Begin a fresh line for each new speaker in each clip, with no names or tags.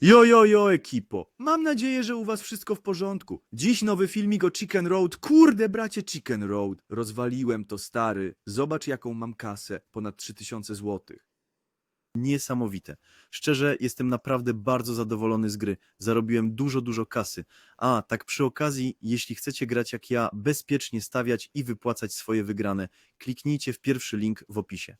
Jo, jo, jo, ekipo. Mam nadzieję, że u was wszystko w porządku. Dziś nowy filmik o Chicken Road. Kurde, bracie, Chicken Road. Rozwaliłem to, stary. Zobacz, jaką mam kasę. Ponad 3000 złotych. Niesamowite. Szczerze, jestem naprawdę bardzo zadowolony z gry. Zarobiłem dużo, dużo kasy. A, tak przy okazji, jeśli chcecie grać jak ja, bezpiecznie stawiać i wypłacać swoje wygrane, kliknijcie w pierwszy link w opisie.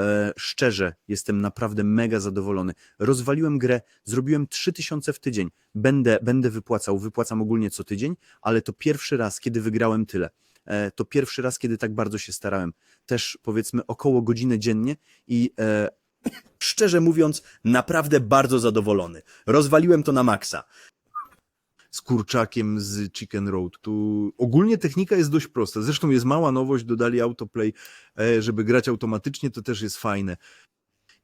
E, szczerze, jestem naprawdę mega zadowolony. Rozwaliłem grę, zrobiłem 3000 w tydzień. Będę, będę wypłacał, wypłacam ogólnie co tydzień, ale to pierwszy raz, kiedy wygrałem tyle. E, to pierwszy raz, kiedy tak bardzo się starałem. Też powiedzmy około godzinę dziennie i e, szczerze mówiąc, naprawdę bardzo zadowolony. Rozwaliłem to na maksa. Z kurczakiem z Chicken Road. Tu ogólnie technika jest dość prosta. Zresztą jest mała nowość, dodali autoplay, e, żeby grać automatycznie, to też jest fajne.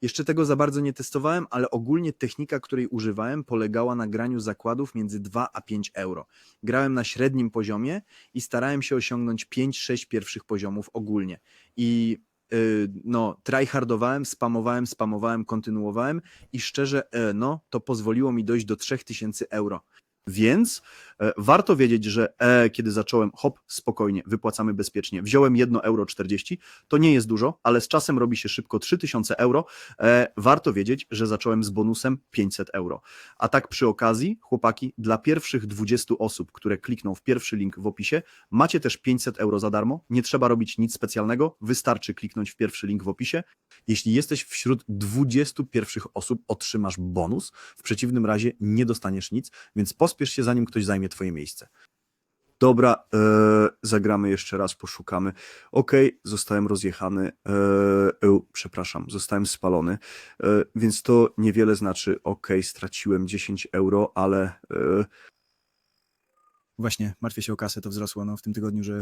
Jeszcze tego za bardzo nie testowałem, ale ogólnie technika, której używałem, polegała na graniu zakładów między 2 a 5 euro. Grałem na średnim poziomie i starałem się osiągnąć 5-6 pierwszych poziomów ogólnie. I yy, no, tryhardowałem, spamowałem, spamowałem, kontynuowałem i szczerze, e, no, to pozwoliło mi dojść do 3000 euro. Więc e, warto wiedzieć, że e, kiedy zacząłem, hop, spokojnie, wypłacamy bezpiecznie. Wziąłem 1,40 euro, to nie jest dużo, ale z czasem robi się szybko 3000 euro. E, warto wiedzieć, że zacząłem z bonusem 500 euro. A tak przy okazji, chłopaki, dla pierwszych 20 osób, które klikną w pierwszy link w opisie, macie też 500 euro za darmo. Nie trzeba robić nic specjalnego, wystarczy kliknąć w pierwszy link w opisie. Jeśli jesteś wśród 20 pierwszych osób, otrzymasz bonus. W przeciwnym razie nie dostaniesz nic, więc pospiesz się, zanim ktoś zajmie twoje miejsce. Dobra, e, zagramy jeszcze raz, poszukamy. Okej, zostałem rozjechany. E, e, przepraszam, zostałem spalony, e, więc to niewiele znaczy. Okej, straciłem 10 euro, ale e,
Właśnie, martwię się o kasę, to wzrosło no, w tym tygodniu, że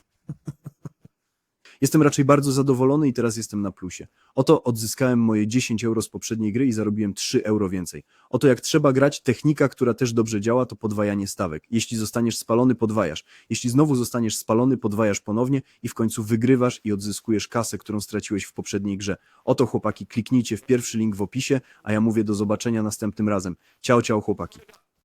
Jestem raczej bardzo zadowolony i teraz jestem na plusie. Oto odzyskałem moje 10 euro z poprzedniej gry i zarobiłem 3 euro więcej. Oto jak trzeba grać, technika, która też dobrze działa, to podwajanie stawek. Jeśli zostaniesz spalony, podwajasz. Jeśli znowu zostaniesz spalony, podwajasz ponownie i w końcu wygrywasz i odzyskujesz kasę, którą straciłeś w poprzedniej grze. Oto chłopaki, kliknijcie w pierwszy link w opisie, a ja mówię do zobaczenia następnym razem. Ciao, ciao chłopaki.